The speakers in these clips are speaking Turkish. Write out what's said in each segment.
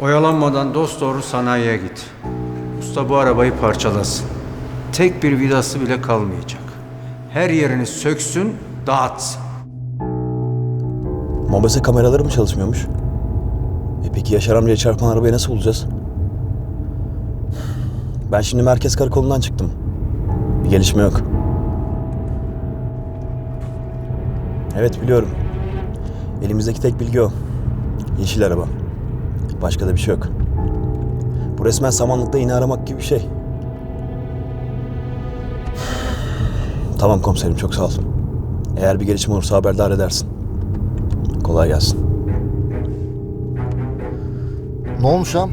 Oyalanmadan dost doğru sanayiye git. Usta bu arabayı parçalasın. Tek bir vidası bile kalmayacak. Her yerini söksün, dağıtsın. Mobese kameraları mı çalışmıyormuş? E peki Yaşar amcaya çarpan arabayı nasıl bulacağız? Ben şimdi merkez karakolundan çıktım. Bir gelişme yok. Evet biliyorum. Elimizdeki tek bilgi o. Yeşil araba. Başka da bir şey yok. Bu resmen samanlıkta iğne aramak gibi bir şey. Tamam komiserim çok sağ ol. Eğer bir gelişme olursa haberdar edersin. Kolay gelsin. Ne olmuş ağam?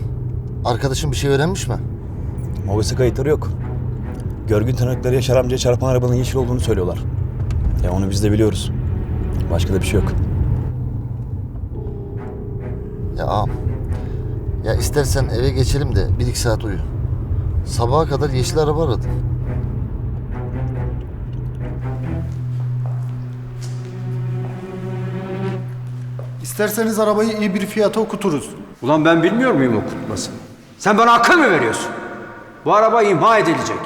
Arkadaşın bir şey öğrenmiş mi? Mobese kayıtları yok. Görgün tanıkları Yaşar amcaya çarpan arabanın yeşil olduğunu söylüyorlar. Ya onu biz de biliyoruz. Başka da bir şey yok. Ya ağam. Ya istersen eve geçelim de bir iki saat uyu. Sabaha kadar yeşil araba aradım. İsterseniz arabayı iyi bir fiyata okuturuz. Ulan ben bilmiyor muyum okutmasını? Sen bana akıl mı veriyorsun? Bu araba imha edilecek.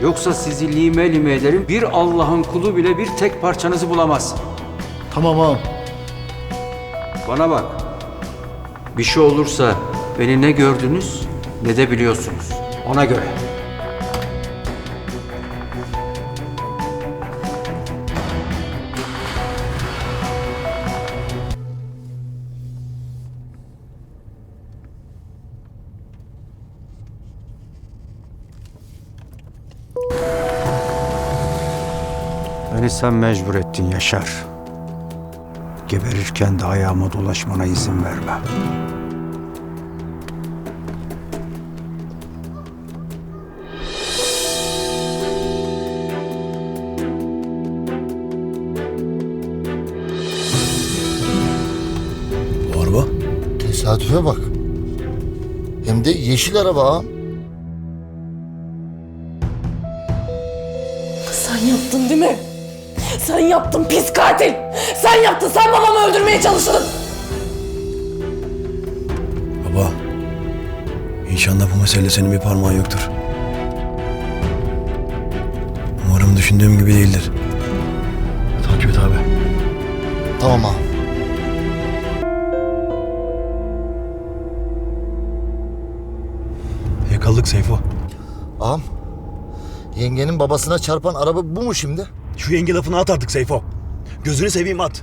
Yoksa sizi lime lime ederim. Bir Allah'ın kulu bile bir tek parçanızı bulamaz. Tamam ağam. Bana bak. Bir şey olursa beni ne gördünüz ne de biliyorsunuz. Ona göre. Beni sen mecbur ettin Yaşar. Geberirken de ayağıma dolaşmana izin vermem. Bu araba? Tesadüfe bak. Hem de yeşil araba. Sen yaptın değil mi? Sen yaptın pis katil. Sen yaptın. Sen babamı öldürmeye çalıştın. Baba. İnşallah bu meselede senin bir parmağın yoktur. Umarım düşündüğüm gibi değildir. Takip et abi. Tamam ağam. Yakaladık Seyfo. Ağam. Yengenin babasına çarpan araba bu mu şimdi? Şu yenge lafını at artık Seyfo. Gözünü seveyim at.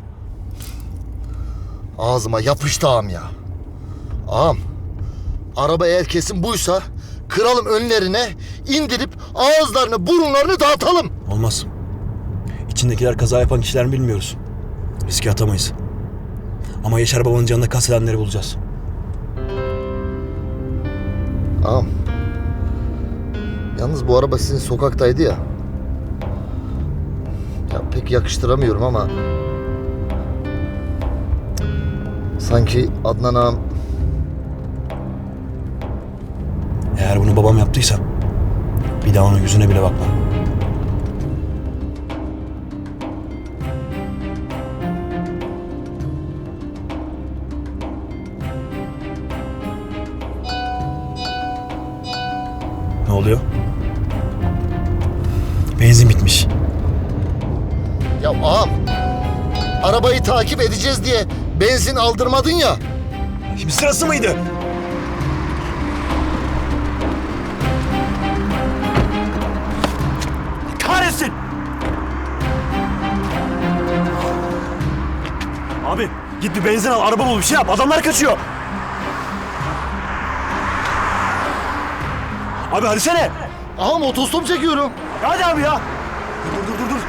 Ağzıma yapıştı ağam ya. Ağam. Araba eğer kesin buysa kıralım önlerine indirip ağızlarını burunlarını dağıtalım. Olmaz. İçindekiler kaza yapan kişiler mi bilmiyoruz. Riske atamayız. Ama Yaşar babanın canına kastedenleri bulacağız. Ağam. Yalnız bu araba sizin sokaktaydı ya. Ya pek yakıştıramıyorum ama... Sanki Adnan ağam Eğer bunu babam yaptıysa bir daha onun yüzüne bile bakmam. Ne oluyor? Benzin bitmiş. Ya ağam arabayı takip edeceğiz diye benzin aldırmadın ya. Şimdi sırası mıydı? Kahretsin! Abi git bir benzin al, araba bul, bir şey yap. Adamlar kaçıyor. Abi hadi sene. Ağam otostop çekiyorum. Hadi abi ya. Dur dur dur dur.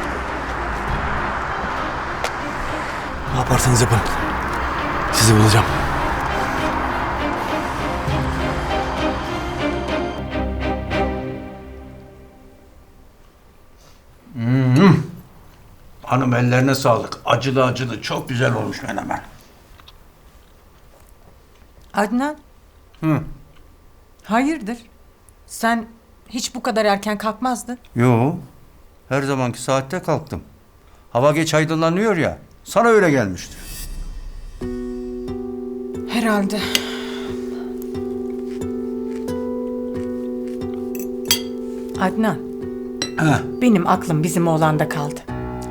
Ne yaparsanız yapın. Sizi bulacağım. Hanım ellerine sağlık. Acılı acılı çok güzel olmuş menemen. Adnan. Hı. Hayırdır? Sen hiç bu kadar erken kalkmazdın. Yo. Her zamanki saatte kalktım. Hava geç aydınlanıyor ya. Sana öyle gelmiştir. Herhalde. Adnan, Ha, benim aklım bizim oğlanda kaldı.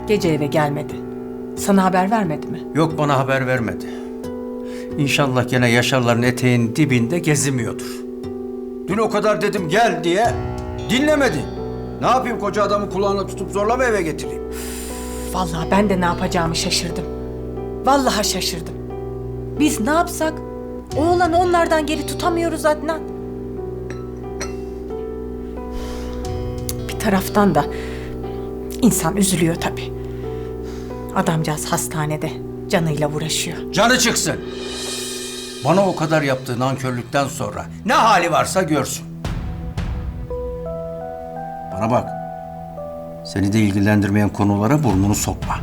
Gece eve gelmedi. Sana haber vermedi mi? yok bana haber vermedi. İnşallah gene Yaşarların eteğinin dibinde gezimiyordur. Dün o kadar dedim gel diye dinlemedi. Ne yapayım koca adamı kulağına tutup zorla mı eve getireyim? Vallahi ben de ne yapacağımı şaşırdım. Vallahi şaşırdım. Biz ne yapsak? Oğlanı onlardan geri tutamıyoruz Adnan. Bir taraftan da insan üzülüyor tabii. Adamcağız hastanede canıyla uğraşıyor. Canı çıksın. Bana o kadar yaptığı nankörlükten sonra ne hali varsa görsün. Bana bak. Seni de ilgilendirmeyen konulara burnunu sokma.